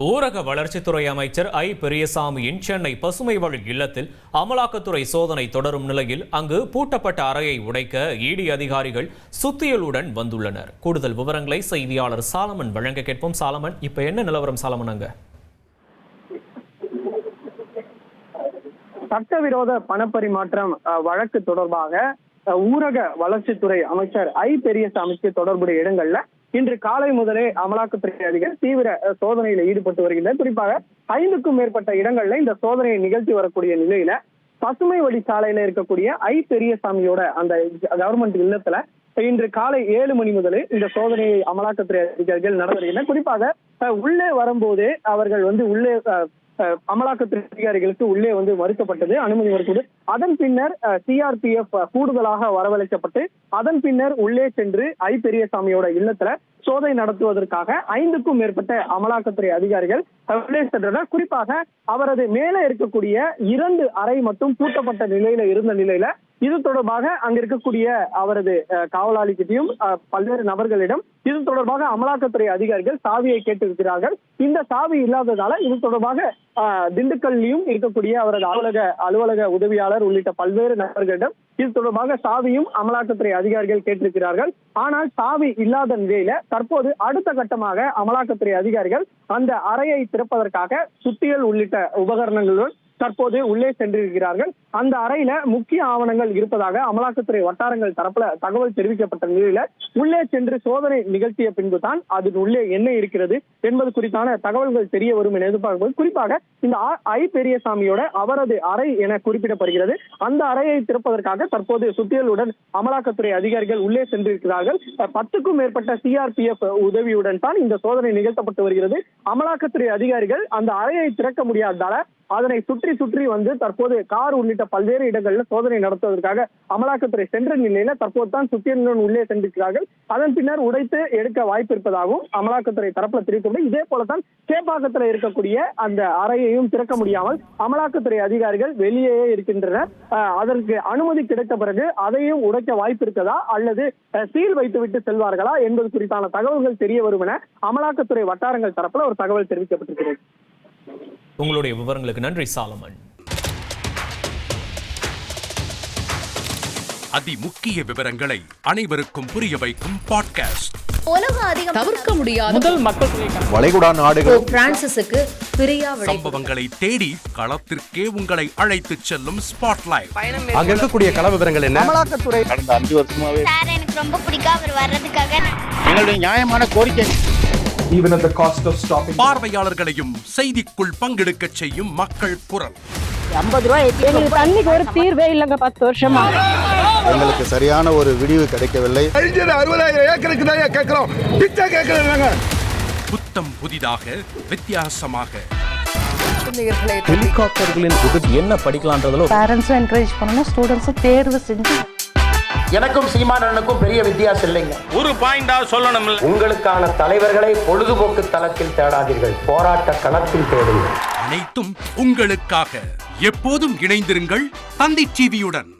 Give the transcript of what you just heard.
ஊரக வளர்ச்சித்துறை அமைச்சர் ஐ. பெரியசாமியின் சென்னை பசுமை வழி இல்லத்தில் அமலாக்கத்துறை சோதனை தொடரும் நிலையில் அங்கு பூட்டப்பட்ட அறையை உடைக்க இடி அதிகாரிகள் சுத்தியலுடன் வந்துள்ளனர். கூடுதல் விவரங்களை செய்தியாளர் சாலமன் வழங்க கேட்போம். சாலமன் இப்ப என்ன நிலவரம் சாலமன் அங்க? சட்டவிரோத பணப்பரிமாற்றம் அஹ், வழக்கு தொடர்பாக ஊரக வளர்ச்சித்துறை அமைச்சர் ஐ. பெரியசாமிக்கு தொடர்புடைய இடங்கள்ல இன்று காலை முதலே அமலாக்கத்துறை அதிகாரி தீவிர சோதனையில ஈடுபட்டு வருகின்றனர். குறிப்பாக ஐந்துக்கும் மேற்பட்ட இடங்கள்ல இந்த சோதனையை நிகழ்த்தி வரக்கூடிய நிலையில பசுமை வழி சாலையில இருக்கக்கூடிய ஐ பெரியசாமியோட அந்த கவர்மெண்ட் இல்லத்துல இன்று காலை ஏழு மணி முதலே இந்த சோதனையை அமலாக்கத்துறை அதிகாரிகள் நடந்து வருகின்றனர் குறிப்பாக உள்ளே வரும்போது அவர்கள் வந்து உள்ளே அமலாக்கத்துறை அதிகாரிகளுக்கு உள்ளே வந்து மறுக்கப்பட்டது அனுமதி மறுத்தது அதன் பின்னர் சிஆர்பிஎஃப் கூடுதலாக வரவழைக்கப்பட்டு அதன் பின்னர் உள்ளே சென்று ஐ பெரியசாமியோட இல்லத்துல சோதனை நடத்துவதற்காக ஐந்துக்கும் மேற்பட்ட அமலாக்கத்துறை அதிகாரிகள் உள்ளே சென்றனர். குறிப்பாக அவரது மேலே இருக்கக்கூடிய இரண்டு அறை மட்டும் பூட்டப்பட்ட நிலையில இருந்த நிலையில இது தொடர்பாக அங்க இருக்கக்கூடிய அவரது காவலாளிகிட்டையும் பல்வேறு நபர்களிடம் இது தொடர்பாக அமலாக்கத்துறை அதிகாரிகள் சாவியை கேட்டிருக்கிறார்கள். இந்த சாவி இல்லாததால இது தொடர்பாக திண்டுக்கல்லையும் இருக்கக்கூடிய அவரது அலுவலக அலுவலக உதவியாளர் உள்ளிட்ட பல்வேறு நபர்களிடம் இது தொடர்பாக சாவியும் அமலாக்கத்துறை அதிகாரிகள் கேட்டிருக்கிறார்கள். ஆனால் சாவி இல்லாத நிலையில தற்போது அடுத்த கட்டமாக அமலாக்கத்துறை அதிகாரிகள் அந்த அறையை திறப்பதற்காக சுத்தியல் உள்ளிட்ட உபகரணங்களுடன் தற்போது உள்ளே சென்றிருக்கிறார்கள். அந்த அறையில முக்கிய ஆவணங்கள் இருப்பதாக அமலாக்கத்துறை வட்டாரங்கள் தரப்புல தகவல் தெரிவிக்கப்பட்ட நிலையில உள்ளே சென்று சோதனை நிகழ்த்திய பின்பு தான் அதன் உள்ளே என்ன இருக்கிறது என்பது குறித்தான தகவல்கள் தெரிய வரும் என எதிர்பார்க்கும் குறிப்பாக இந்த ஐ பெரியசாமியோட அவரது அறை என குறிப்பிடப்படுகிறது. அந்த அறையை திறப்பதற்காக தற்போது சுத்தியலுடன் அமலாக்கத்துறை அதிகாரிகள் உள்ளே சென்றிருக்கிறார்கள். பத்துக்கும் மேற்பட்ட சிஆர்பிஎஃப் உதவியுடன் தான் இந்த சோதனை நிகழ்த்தப்பட்டு வருகிறது. அமலாக்கத்துறை அதிகாரிகள் அந்த அறையை திறக்க முடியாததால அதனை சுற்றி சுற்றி வந்து தற்போது கார் உள்ளிட்ட பல்வேறு இடங்களில் சோதனை நடத்துவதற்காக அமலாக்கத்துறை சென்ற நிலையில தற்போது தான் சுத்தியலுடன் உள்ளே சென்றிருக்கிறார்கள். அதன் பின்னர் உடைத்து எடுக்க வாய்ப்பு இருப்பதாகவும் அமலாக்கத்துறை தரப்புல தெரிவிக்கப்படும். இதே போலதான் சேப்பாக்கத்துல இருக்கக்கூடிய அந்த அறையையும் திறக்க முடியாமல் அமலாக்கத்துறை அதிகாரிகள் வெளியே இருக்கின்றனர். அதற்கு அனுமதி கிடைத்த பிறகு அதையும் உடைக்க வாய்ப்பு இருக்கதா அல்லது சீல் வைத்துவிட்டு செல்வார்களா என்பது குறித்தான தகவல்கள் தெரிய வரும் என அமலாக்கத்துறை வட்டாரங்கள் தரப்புல ஒரு தகவல் தெரிவிக்கப்பட்டிருக்கிறது. உங்களுடைய விவரங்களுக்கு நன்றி சாலமன். அதி முக்கிய விவரங்களை அனைவருக்கும் புரிய வைக்கும் பாட்காஸ்ட். உலக அதிகம் தவிர்க்க முடியாத முதல் மக்கள் தொகை கணக்கு. வளைகுடா நாடுகள். போப் பிரான்சிஸுக்கு பிரியா விடை சம்பவங்களை தேடி களத்திற்கே உங்களை அழைத்துச் செல்லும் ஸ்பாட்லைட். அங்க இருக்கக்கூடிய கள விவரங்கள் என்ன? அமலாக்கத்துறை கடந்த அஞ்சு வருஷமாவே சார் எனக்கு ரொம்ப பிடிக்கும் அவர் வர்றதுக்காக நான் எங்களுடைய நியாயமான கோரிக்கை. Even at the cost of stopping. பார்வையாளர்களையும் செய்திக்குள் பங்கெடுக்கச் செய்யும் மக்கள் குரல். எங்களுக்கு தண்ணிக்கு ஒரு தீர்வே இல்லைங்க பத்து வருஷமா. எங்களுக்கு சரியான ஒரு விடிவு கிடைக்கவில்லை. புத்தம் புதிதாக வித்தியாசமாக. ஹெலிகாப்டர்களின் உதவி என்ன படிக்கலான்றதுல பேரண்ட்ஸும் என்கரேஜ் பண்ணணும் ஸ்டூடெண்ட்ஸும் தேர்வு செஞ்சு எனக்கும் சீமானனுக்கும் பெரிய வித்தியாசம் இல்லைங்க. ஒரு பாயிண்டா சொல்லணும் உங்களுக்கான தலைவர்களை பொழுதுபோக்கு தளத்தில் தேடாதீர்கள். போராட்ட களத்தில் தேடுங்கள். அனைத்தும் உங்களுக்காக. எப்போதும் இணைந்திருங்கள் தந்தி டிவியுடன்.